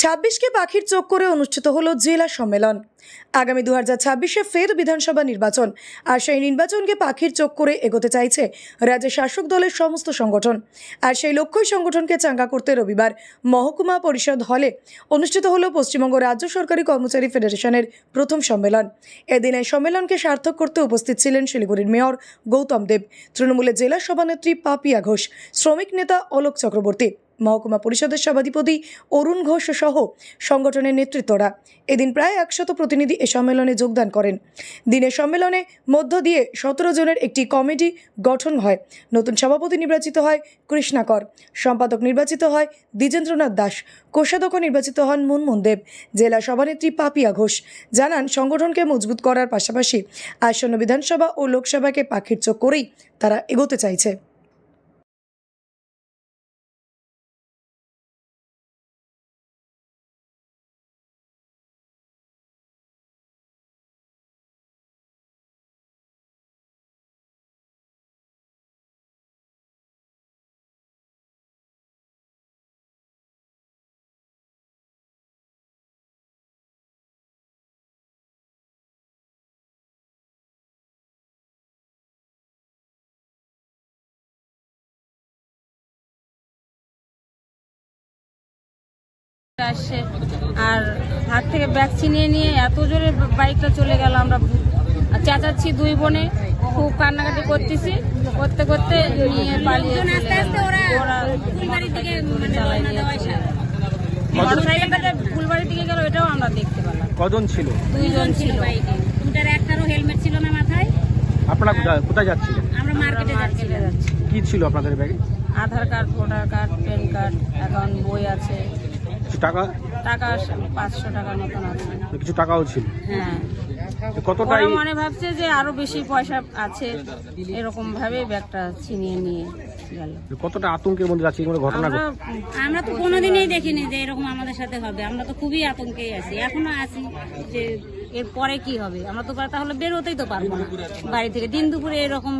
ছাব্বিশকে পাখির চোখ করে অনুষ্ঠিত হলো জেলা সম্মেলন। আগামী দু হাজার ছাব্বিশে ফের বিধানসভা নির্বাচন, আর সেই নির্বাচনকে পাখির চোখ করে এগোতে চাইছে রাজ্যের শাসক দলের সমস্ত সংগঠন। আর সেই লক্ষ্যই সংগঠনকে চাঙ্গা করতে রবিবার মহকুমা পরিষদ হলে অনুষ্ঠিত হলো পশ্চিমবঙ্গ রাজ্য সরকারি কর্মচারী ফেডারেশনের প্রথম সম্মেলন। এদিন এই সম্মেলনকে সার্থক করতে উপস্থিত ছিলেন শিলিগুড়ির মেয়র গৌতম দেব। তৃণমূলের জেলা সভানেত্রী পাপিয়া ঘোষ, শ্রমিক নেতা অলোক চক্রবর্তী। মহকুমা পরিষদের সভাধিপতি অরুণ ঘোষ সহ সংগঠনের নেতৃত্বরা। এদিন প্রায় একশত প্রতিনিধি এ সম্মেলনে যোগদান করেন। দিনের সম্মেলনে মধ্য দিয়ে সতেরো জনের একটি কমিটি গঠন হয়। নতুন সভাপতি নির্বাচিত হয় কৃষ্ণাকর সম্পাদক নির্বাচিত হয় দ্বিজেন্দ্রনাথ দাস। কোষাধ্যক্ষ নির্বাচিত হন মুনমুন দেব। জেলা সভানেত্রী পাপিয়া ঘোষ। জানান, সংগঠনকে মজবুত করার পাশাপাশি আসন্ন বিধানসভা ও লোকসভাকে পাখির চোখ করেই তারা এগোতে চাইছে। আসছে আর হাত থেকে ব্যাগ ছিনিয়ে নিয়ে এত জোরে বাইকটা চলে গেল আমরা আর চেঁচাচ্ছি দুই বোনে। খুব কান্নাকাটি করতেছি। করতে করতে নিয়ে পালিয়ে দিয়েছে। মোটরসাইকেলটাতে ফুলবাড়ির দিকে গেল এটাও আমরা দেখতে পেলাম। কজন ছিল? দুইজন ছিল। দুটার একটারও হেলমেট ছিল না মাথায়। আপনারা কোথায় কোথায় যাচ্ছিলেন? আমরা মার্কেটে মার্কেটে যাচ্ছি। কি ছিল আপনাদের ব্যাগে? Aadhaar card voter card PAN card account বই আছে। কিছু টাকা? টাকা পাঁচশো টাকার মতন আছে। কিছু টাকাও ছিল। হ্যাঁ। কতটা মনে ভাবছে যে আরও বেশি পয়সা আছে এরকম ভাবে ব্যাগটা ছিনিয়ে নিয়ে গেল। কতটা আতঙ্কের মধ্যে যাচ্ছে এরকম ঘটনা আমরা তো কোনোদিনই দেখিনি যে এরকম আমাদের সাথে হবে। আমরা তো খুবই আতঙ্কেই আছি। এখনও আছি যে এর পরে কি হবে? আমরা তো তাহলে বেরোতেই তো পারব না। বাড়ি থেকে দিন দুপুরে এরকম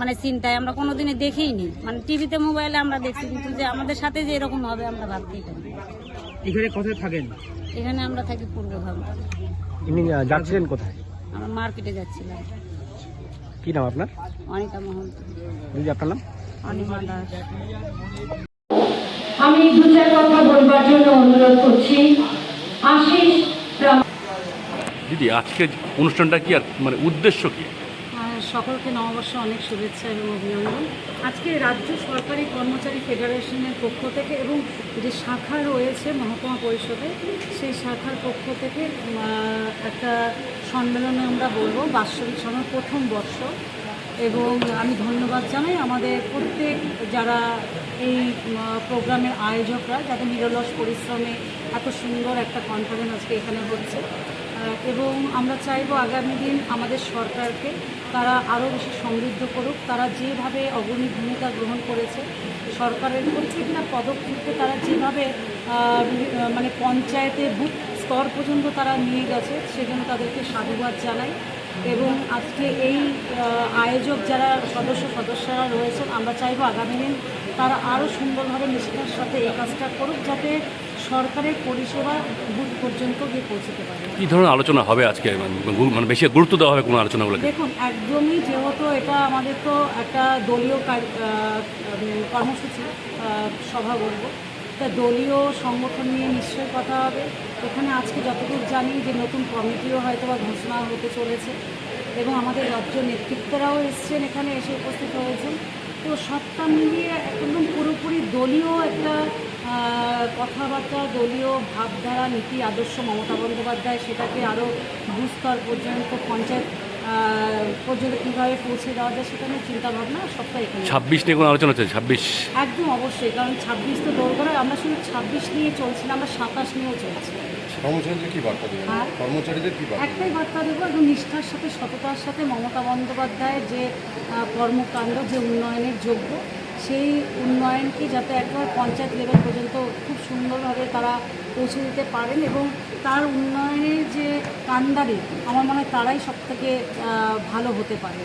মানে চিন্তায় আমরা কোনোদিনই দেখিনি। মানে টিভিতে মোবাইলে আমরা দেখছি কিন্তু যে আমাদের সাথে যে এরকম হবে আমরা ভাবতেই পারি। এখানে কোথায় থাকেন? এখানে আমরা থাকি পূর্ব ভাবে ইনি যাচ্ছিলেন কোথায়? আমরা মার্কেটে যাচ্ছিলাম। কি নাম আপনার? অনিতা মহন্ত। দিদি আপনার নাম? অনিমা দাস। আমি দু চার কথা বলবার জন্য অনুরোধ করছি। আশিস দিদি আজকে অনুষ্ঠানটা কি আর মানে উদ্দেশ্য কি? সকলকে নববর্ষে অনেক শুভেচ্ছা এবং অভিনন্দন। আজকে রাজ্য সরকারি কর্মচারী ফেডারেশনের পক্ষ থেকে এবং যে শাখা রয়েছে মহকুমা পরিষদে, সেই শাখার পক্ষ থেকে একটা সম্মেলনে আমরা বলব বাৎসরিক সময় প্রথম বর্ষ। এবং আমি ধন্যবাদ জানাই আমাদের প্রত্যেক যারা এই প্রোগ্রামের আয়োজকরা যাদের নিরলস পরিশ্রমে এত সুন্দর একটা কনফারেন্স আজকে এখানে হচ্ছে। এবং আমরা চাইব আগামী দিন আমাদের সরকারকে তারা আরও বেশি সমৃদ্ধ করুক। তারা যেভাবে অগ্রণী ভূমিকা গ্রহণ করেছে, সরকারের প্রত্যেকটা পদক্ষেপকে তারা যেভাবে মানে পঞ্চায়েতে বুথ স্তর পর্যন্ত তারা নিয়ে গেছে, সেজন্য তাদেরকে সাধুবাদ জানাই। এবং আজকে এই আয়োজক যারা সদস্য সদস্যরা রয়েছেন, আমরা চাইব আগামী দিন তারা আরও সুন্দরভাবে নিষ্ঠার সাথে এই কাজটা করুক, যাতে সরকারের পরিষেবা বুথ পর্যন্ত গিয়ে পৌঁছতে পারে কি ধরনের আলোচনা হবে আজকে? মানে মানে বেশি গুরুত্ব দেওয়া হবে কোনো আলোচনাগুলো দেখুন একদমই যেহেতু এটা আমাদের তো একটা দলীয় আহ, কর্মসূচি সভা বলব তা দলীয় সংগঠন নিয়ে নিশ্চয়ই কথা হবে। এখানে আজকে যতদূর জানি যে নতুন কমিটিও হয়তো বা ঘোষণা হতে চলেছে এবং আমাদের রাজ্য নেতৃত্বরাও এসছেন এখানে এসে উপস্থিত হয়েছেন। তো সবটা মিলিয়ে একদম পুরোপুরি দলীয় একটা কথাবার্তা দলীয় ভাবধারা নীতি আদর্শ মমতা বন্দ্যোপাধ্যায় সেটাকে আরও বুস্তর পর্যন্ত পঞ্চায়েত পর্যন্ত কীভাবে পৌঁছে দেওয়া যায় সেটা নিয়ে চিন্তাভাবনা সবটাই এখানে। ছাব্বিশ নিয়ে কোনো আলোচনা হচ্ছে? ছাব্বিশ? একদম অবশ্যই কারণ ছাব্বিশ তো দৌড় করে আমরা শুধু ছাব্বিশ নিয়ে চলছি না আমরা সাতাশ নিয়েও চলছি। কর্মচারীদের কি বার্তা দেবেন? হ্যাঁ। কর্মচারীদের কি বার্তা একটাই বার্তা দেবো একদম নিষ্ঠার সাথে সততার সাথে মমতা বন্দ্যোপাধ্যায়ের যে কর্মকাণ্ড যে উন্নয়নের যোগ্য সেই উন্নয়নকে যাতে একবার পঞ্চায়েত লেভেল পর্যন্ত খুব সুন্দরভাবে তারা পৌঁছে দিতে পারেন এবং তার উন্নয়নের যে কান্দারে আমার মনে হয় তারাই সব থেকে ভালো হতে পারে।